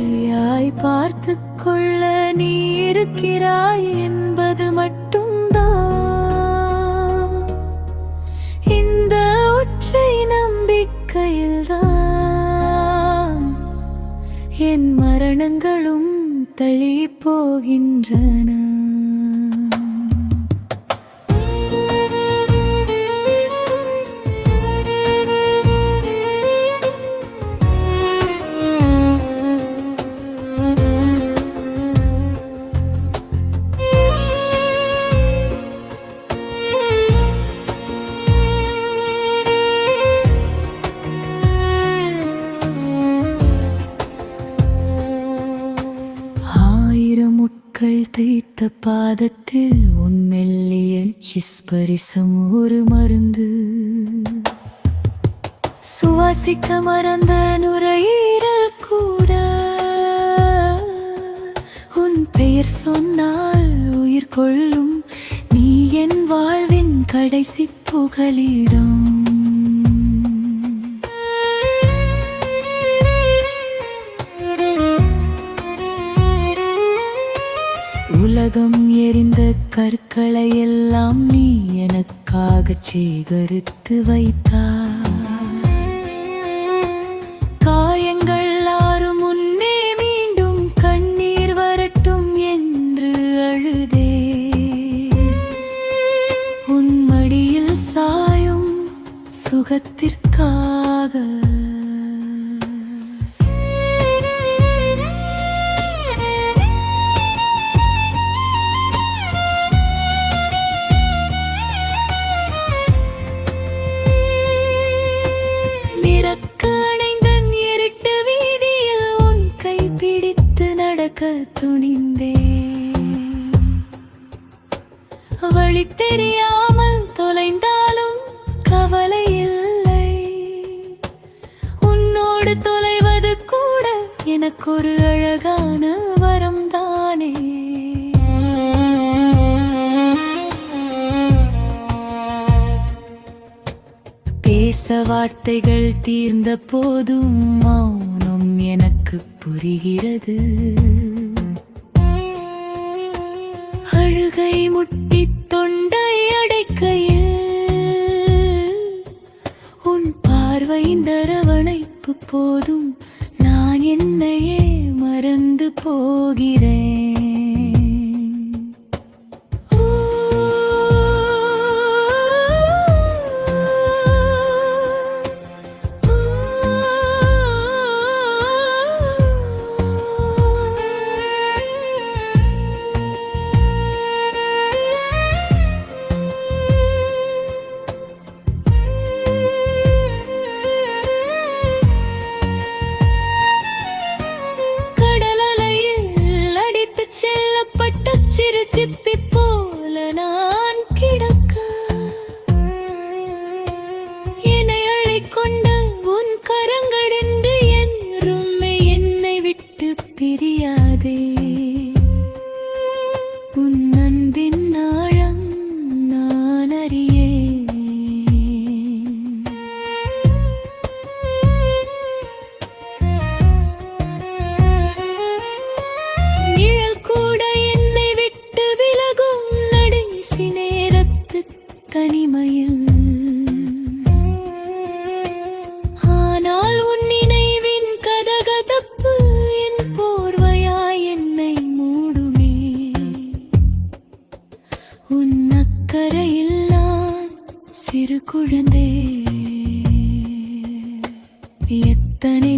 அக்கறையாய் பார்த்து கொள்ள நீ இருக்கிறாய் என்பது மட்டும்தான். இந்த ஒற்றை நம்பிக்கையில்தான் என் மரணங்களும் தள்ளி போகின்றன. தைத்த பாதத்தில் உன்மெல்லிய ஹிஸ்பரிசம் ஒரு மருந்து. சுவாசிக்க மறந்த நுரையீரல் கூட. உன் பெயர் சொன்னால் உயிர் கொள்ளும் நீ என் வாழ்வின் கடைசி புகலிடம். உலகம் எரிந்த கற்களை எல்லாம் நீ எனக்காக சேகரித்து வைத்தாய். காயங்கள் ஆறு முன்னே மீண்டும் கண்ணீர் வரட்டும் என்று அழுதே. உன் மடியில் சாயும் சுகத்திற்காக நடக்க துணிந்தே வழி தெரியாமல் தொலைந்தாலும் கவலை இல்லை. உன்னோடு தொலைவது கூட எனக்கு ஒரு அழகான வரம் தானே பேச வார்த்தைகள் தீர்ந்த போதும் மௌனம் எனக்கு புரிகிறது. அழுகை முட்டி தொண்டை அடைக்கையில் உன் பார்வையின் அரவணைப்பு போதும். நான் என்னையே மறந்து போகிறேன். ചിപ്പിപ്പോ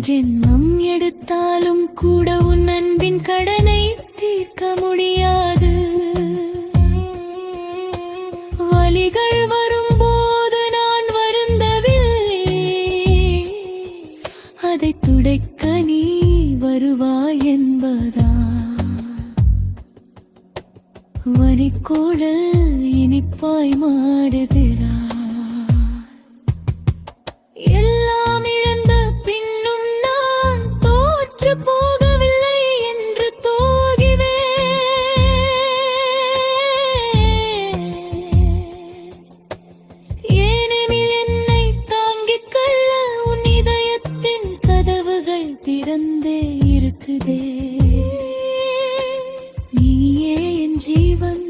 ஜென்மம் எடுத்தாலும் கூட உன் அன்பின் கடனை தீர்க்க முடியாது. வழிகள் வரும்போது நான் வருந்தவில்லை. அதை துடைக்க நீ வருவாய் என்பதா வரிக்கோடல் இனிப்பாய் மாடுகிறார் ஜீவன்